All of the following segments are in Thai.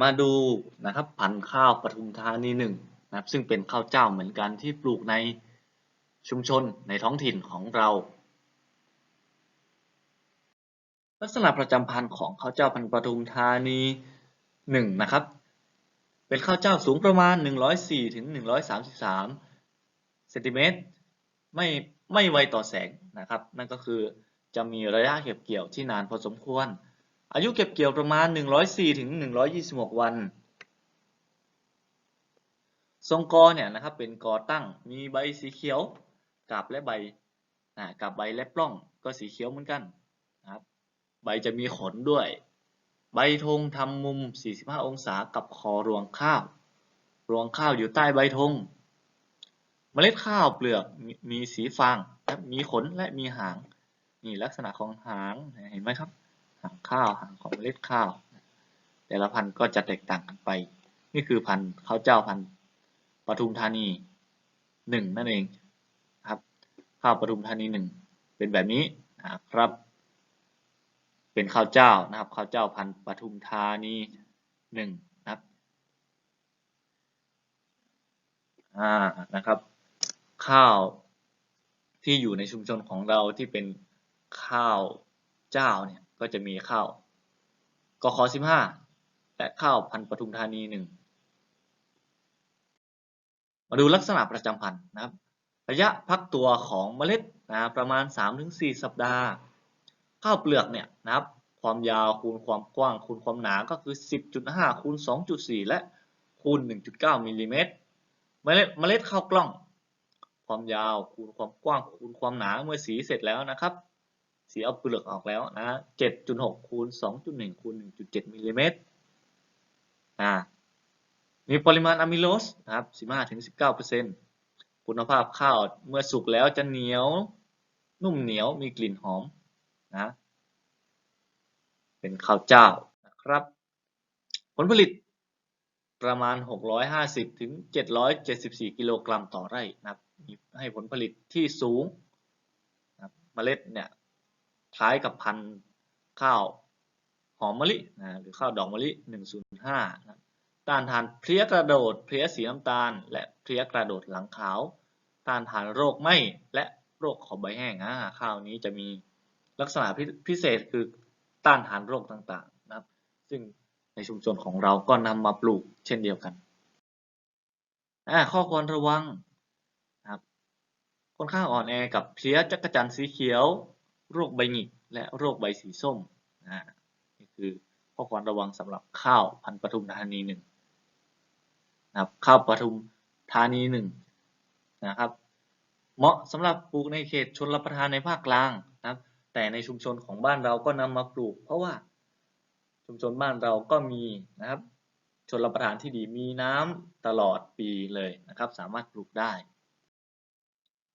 มาดูนะครับพันธุ์ข้าวปทุมธานีหนึ่งนะครับ ซึ่งเป็นข้าวเจ้าเหมือนกันที่ปลูกในชุมชนในท้องถิ่นของเรา ลักษณะประจำพันธุ์ของข้าวเจ้าพันธุ์ปทุมธานีหนึ่งนะครับ เป็นข้าวเจ้าสูงประมาณ 104ถึง133เซนติเมตรไม่ไม่ไวต่อแสงนะครับ นั่นก็คือจะมีระยะเก็บเกี่ยวที่นานพอสมควร อายุเก็บเกี่ยวประมาณ 104ถึง126 วัน ทรงกอเนี่ยนะครับเป็นกอตั้งมีใบสีเขียวกาบและใบกาบใบและปล้องก็สีเขียวเหมือนกันนะครับ ใบจะมีขนด้วย ใบธงทำมุม 45 องศากับคอรวงข้าว รวงข้าวอยู่ใต้ใบธงเมล็ดข้าวเปลือกมมีสีฟางมีขนและมีหาง นี่ลักษณะของหางเห็นไหมครับ หางข้าวหางของเมล็ดข้าว แต่ละพันธุ์ก็จะแตกต่างกันไป นี่คือพันธุ์ข้าวเจ้าพันธุ์ปทุมธานีหนึ่งนั่นเองครับ ข้าวปทุมธานีหนึ่งเป็นแบบนี้นะครับ เป็นข้าวเจ้านะครับข้าวเจ้าพันธุ์ปทุมธานีหนึ่งนะครับอ่านะครับ ข้าวที่อยู่ในชุมชนของเราที่เป็นข้าวเจ้าเนี่ย ก็จะมีข้าวกขสิบห้าและข้าวพันธุ์ปทุมธานีหนึ่งมาดูลักษณะประจำพันธุ์นะครับ ระยะพักตัวของเมล็ดนะประมาณ 3-4 สัปดาห์ ข้าวเปลือกเนี่ยนะครับ ความยาวคูณความกว้างคูณความหนาก็คือ 10.5คูณ2.4 และคูณ 1.9มิลลิเมตรเมล็ดเมล็ดข้าวกล้อง ความยาวคูณความกว้างคูณความหนาเมื่อสีเสร็จแล้วนะครับ สีเอาเปลือกออกแล้วนะ7.6คูณ2.1คูณ1.7มิลลิเมตรอ่ามีปริมาณอะมิโลสนะครับ15-19%คุณภาพข้าวเมื่อสุกแล้วจะเหนียวนุ่มเหนียวมีกลิ่นหอมนะเป็นข้าวเจ้านะครับ ผลผลิตประมาณ 650 ถึง 774 กิโลกรัมต่อไร่นะครับมีให้ผลผลิตที่สูงนะเมล็ดเนี่ย คล้ายกับพันธุ์ข้าวหอมมะลินะหรือข้าวดอกมะลิ 105นะต้านทานเพลี้ยกระโดด เพลี้ยสีน้ำตาล และเพลี้ยกระโดดหลังขาว ต้านทานโรคไหม้และโรคขอบใบแห้งอ่าข้าวนี้จะมีลักษณะพิเศษคือต้านทานโรคต่างๆนะครับ ซึ่งในชุมชนของเราก็นำมาปลูกเช่นเดียวกันข้อควรระวังนะครับ คนข้างอ่อนแอกับเพลี้ยจักรจันสีเขียว โรคใบหงิกและโรคใบสีส้มนี่คือข้อควรระวังสำหรับข้าวพันธุ์ปทุมธานีหนึ่งนะครับข้าวปทุมธานีหนึ่งนะครับ เหมาะสำหรับปลูกในเขตชนรับประทานในภาคกลางนะครับ แต่ในชุมชนของบ้านเราก็นำมาปลูก เพราะว่าชุมชนบ้านเราก็มีนะครับชนรับประทานที่ดีมีน้ำตลอดปีเลยนะครับ สามารถปลูกได้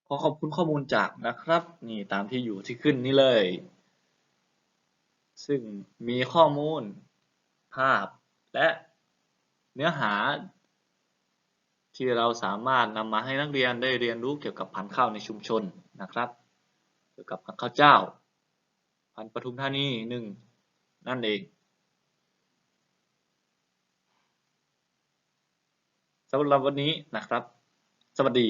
ขอขอบคุณข้อมูลจากนะครับ นี่ตามที่อยู่ที่ขึ้นนี่เลย ซึ่งมีข้อมูล ภาพและเนื้อหา ที่เราสามารถนำมาให้นักเรียนได้เรียนรู้เกี่ยวกับพันธุ์ข้าวในชุมชนนะครับ เกี่ยวกับพันธุ์ข้าวเจ้า พันธุ์ปทุมธานีหนึ่งนั่นเองสำหรับวันนี้นะครับ สวัสดี